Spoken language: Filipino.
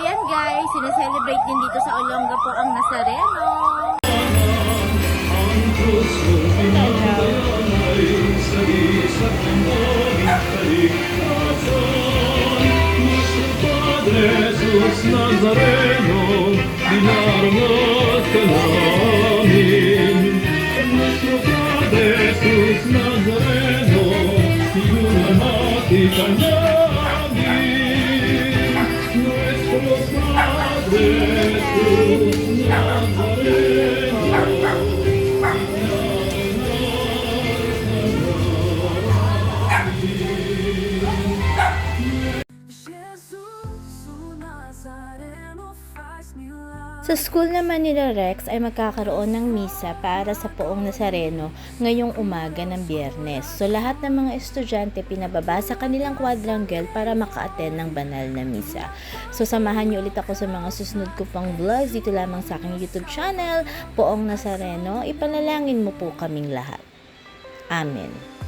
Ayan guys, sineselebrate din dito sa Olonga po ang Nazareno. Jesús Nazareno, dinarmas ka namin. Nuestro Padre Jesús Nazareno, pinamati ka namin. Padre Sa school naman nila Rex ay magkakaroon ng misa para sa poong Nazareno ngayong umaga ng biyernes. So lahat ng mga estudyante pinababa sa kanilang quadrangle para maka-attend ng banal na misa. So samahan niyo ulit ako sa mga susunod ko pang vlogs dito lamang sa aking YouTube channel, Poong Nazareno. Ipanalangin mo po kaming lahat. Amen.